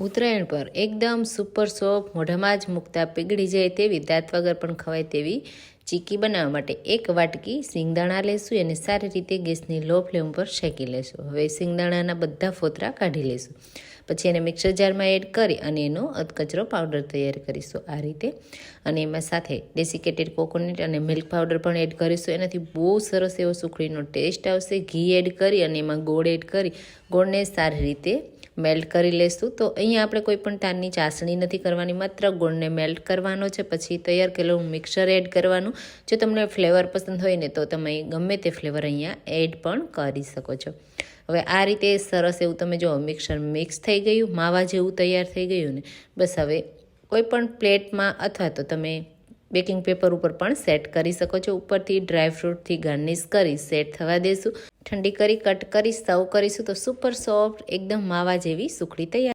ઉત્તરાયણ પર એકદમ super soft મોઢામાં જ મૂકતા પીગળી જાય તેવી દાંત વગર પણ ખવાય તેવી ચીકી બનાવવા માટે એક વાટકી સિંગદાણા લેશું અને સારી રીતે ગેસની લો ફ્લેમ પર શેકી લેશું. હવે સિંગદાણાના બધા ફોતરા કાઢી લેશું. પછી એને મિક્સર જારમાં એડ કરી અને એનો અધકચરો પાવડર તૈયાર કરીશું આ રીતે. અને એમાં સાથે ડેસિકેટેડ કોકોનટ અને મિલ્ક પાવડર પણ એડ કરીશું. એનાથી બહુ સરસ એવો સુખડીનો ટેસ્ટ આવશે. ઘી એડ કરી અને એમાં ગોળ એડ કરી. ગોળને સારી રીતે મેલ્ટ કરી લેશું. તો અહીંયા આપણે કોઈ પણ તારની ચાસણી નથી કરવાની, માત્ર ગોળને મેલ્ટ કરવાનો છે, પછી તૈયાર કરેલું મિક્સર એડ કરવાનું. જો તમને ફ્લેવર પસંદ હોય ને, તો તમે ગમે તે ફ્લેવર અહીંયા એડ પણ કરી શકો છો. હવે આ રીતે સરસ એવું તમે જો મિક્સર મિક્સ થઈ ગયું, માવા જેવું તૈયાર થઈ ગયું ને, બસ હવે કોઈ પણ પ્લેટમાં અથવા તો તમે બેકિંગ પેપર ઉપર પણ સેટ કરી શકો છો. ઉપરથી ડ્રાયફ્રૂટથી ગાર્નિશ કરી સેટ થવા દેશું. ઠંડી કરી કટ કરી સર્વ કરીશું તો સુપર સોફ્ટ એકદમ માવા જેવી સુખડી તૈયાર